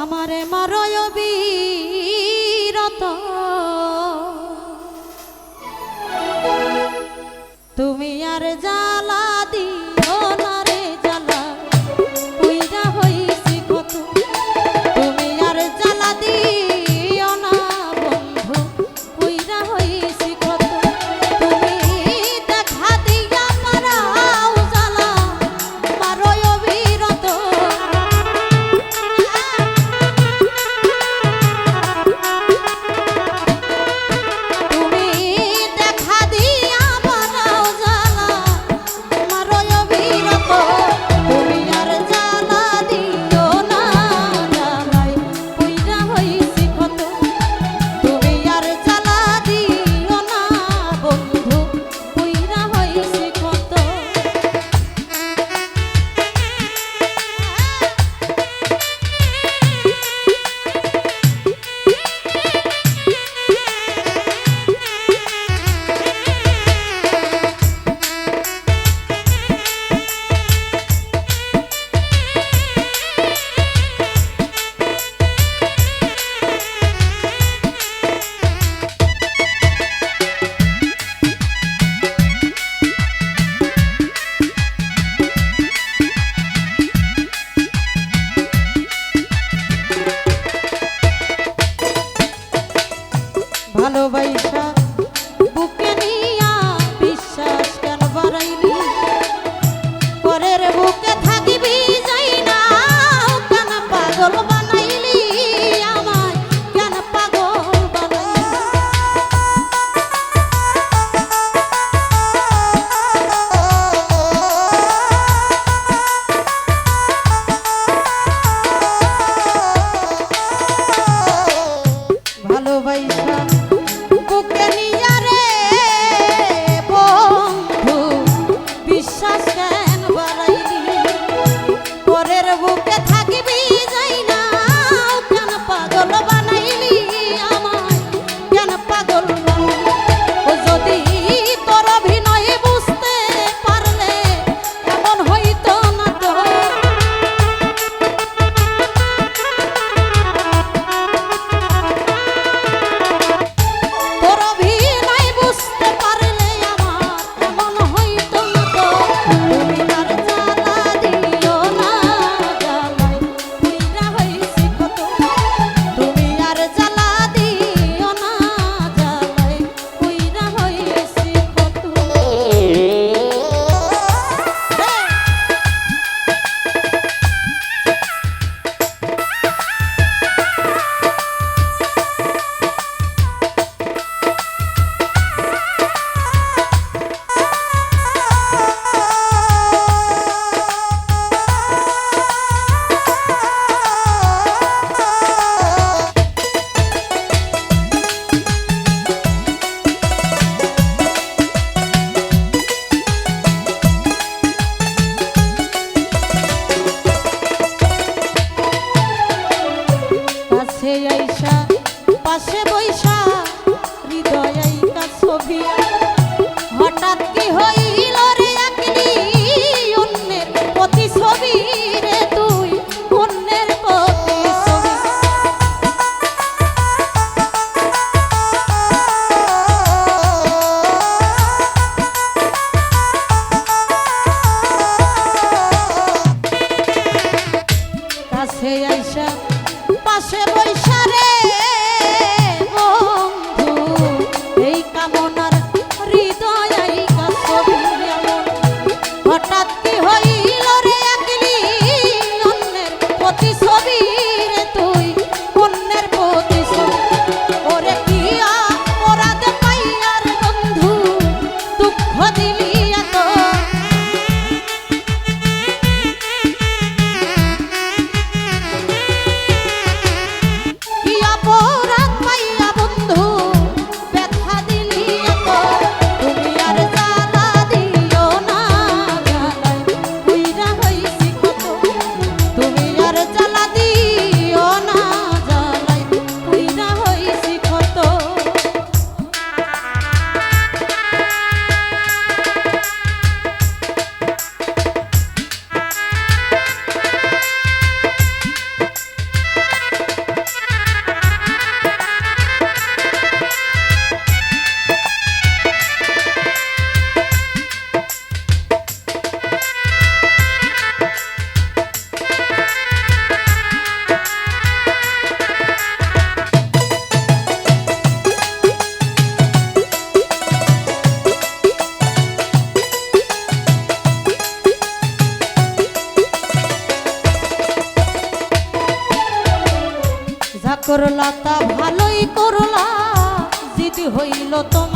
আমারে মারয় বীরত। তুমি আর যা ভালোবাসা হৃদয় হঠাৎ কি হয়ে তা ভালোই করলা জিদ হইল তোমারই